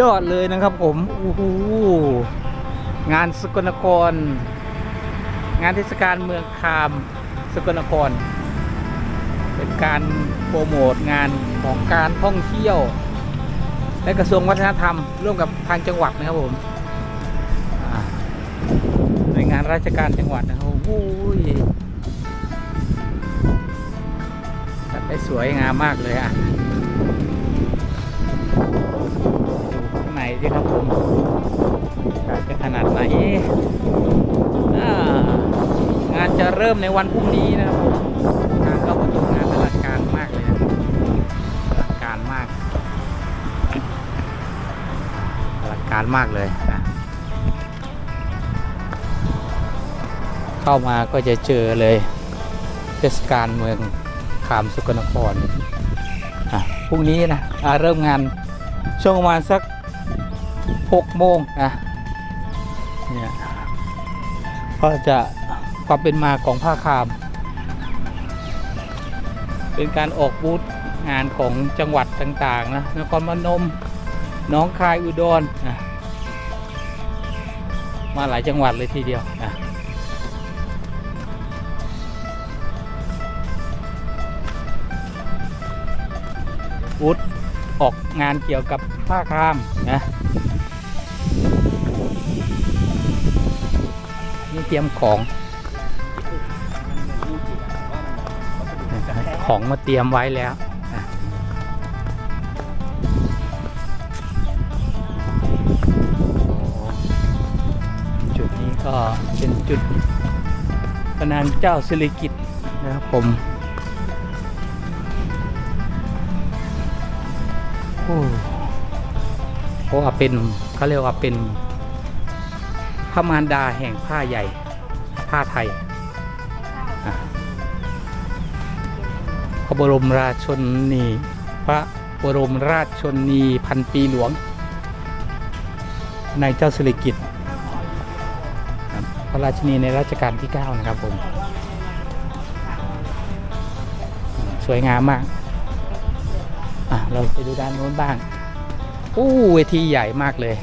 ยอดเลยนะครับผมโอ้โหงานสกลนคร งานเทศกาลเมืองคามสกลนคร เป็นการโปรโมทงานของการท่องเที่ยว และกระทรวงวัฒนธรรม ร่วมกับทางจังหวัดนะครับผมอ่าหน่วยงานราชการจังหวัดนะครับโอ้ยจัดได้สวยงามมากเลยอะ ในดิครับผมจะขนาดไหนงานจะเริ่มในวันพรุ่งนี้นะครับผมทางเข้าประตูงานอลังการมากเลยนะอลังการมากอลังการมากเลยนะเข้ามาก็จะเจอเลยเทศกาลเมืองขามสกนครพรุ่งนี้นะะเริ่มงานช่วงประมาณสัก 6โมงนะเนี่ยก็จะความเป็นมาของผ้าคาม เป็นการออกบูธงานของจังหวัดต่างๆนะนครพนมน้องคายอุดรนะมาหลายจังหวัดเลยทีเดียวนะวุฒออก งานเกี่ยวกับผ้าครามนะนี่เตรียมของของมาเตรียมไว้แล้วจุดนี้ก็เป็นจุดพระนางเจ้าสิริกิตนะครับผม เพราะว่าเป็นเขาเรียกว่าเป็นพระมารดาแห่งผ้าใหญ่ ผ้าไทยพระบรมราชชนนีพระบรมราชชนนีพันปีหลวง ในเจ้าสิริกิติ์พระราชนีในรัชกาลที่ 9 นะครับผม สวยงามมาก เราไปดูด้านโน้นบ้างอู้เวทีใหญ่มากเลย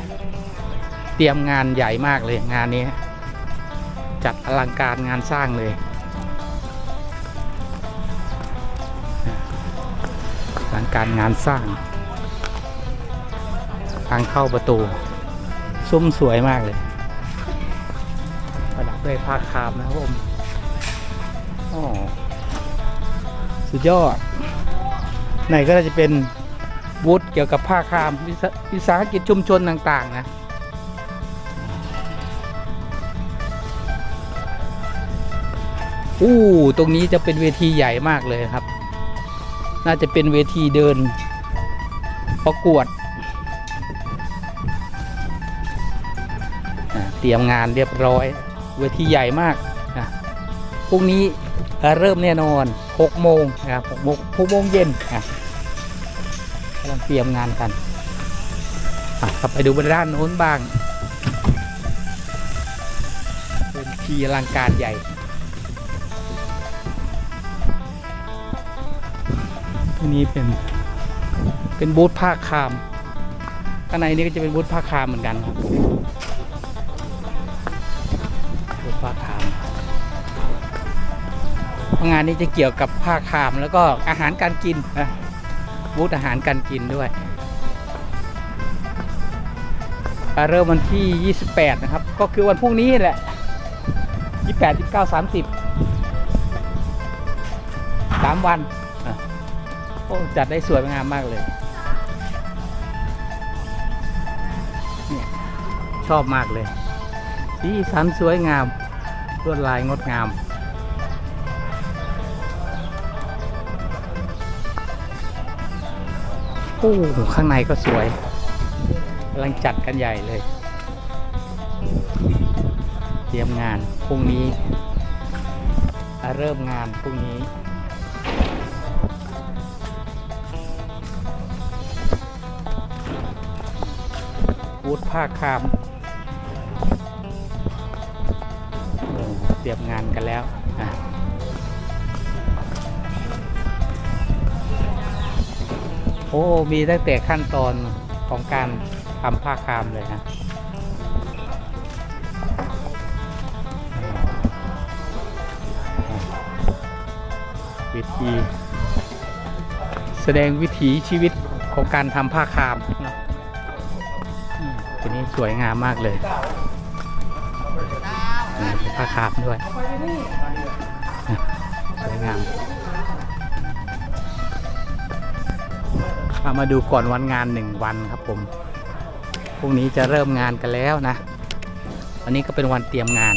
เตรียมงานใหญ่มากเลยงานนี้ จัดอลังการงานสร้างเลยอลังการงานสร้าง ทางเข้าประตู ซุ้มสวยมากเลยประดับด้วยผ้าคามนะครับผมอ๋อสุดยอด ไหนก็จะเป็นบูธเกี่ยวกับผ้าคามวิสาหกิจชุมชนต่างๆนะอู้ตรงนี้จะเป็นเวทีใหญ่มากเลยครับ น่าจะเป็นเวทีเดินประกวด เตรียมงานเรียบร้อย เวทีใหญ่มากนะพรุ่งนี้ เริ่มแน่นอน6โมงนะครับ6โมง6โมงเย็นอะกำลังเตรียมงานกันอะกลับไปดูบนด้านโน้นบ้างเป็นทีอลังการใหญ่ที่นี้เป็นเป็นบูธผ้าคามข้างในนี้ก็จะเป็นบูธผ้าคามเหมือนกันครับบูธผ้าคาม งานนี้จะเกี่ยวกับผ้าคามแล้วก็อาหารการกินนะบูธอาหารการกินด้วย เริ่มวันที่ 28 นะครับ ก็คือวันพรุ่งนี้แหละ 28 29 30 3 วันโอ้จัดได้สวยงามมากเลยเนี่ยชอบมากเลยสีสันสวยงามลวดลายงดงาม อ้ข้างในก็สวยกำลังจัดกันใหญ่เลย เตรียมงานพรุ่งนี้ เริ่มงานพรุ่งนี้วูดผ้าคาม เตรียมงานกันแล้ว โอ้มีตั้งแต่ขั้นตอนของการทำผ้าคามเลยนะวิธีแสดงวิถีชีวิตของการทำผ้าคามเนะตัวนี้สวยงามมากเลยผ้าคามด้วยสวยงามามาดูก่อนวันงานหนึ่งวันครับผมพรุ่งนี้จะเริ่มงานกันแล้วนะ วันนี้ก็เป็นวันเตรียมงาน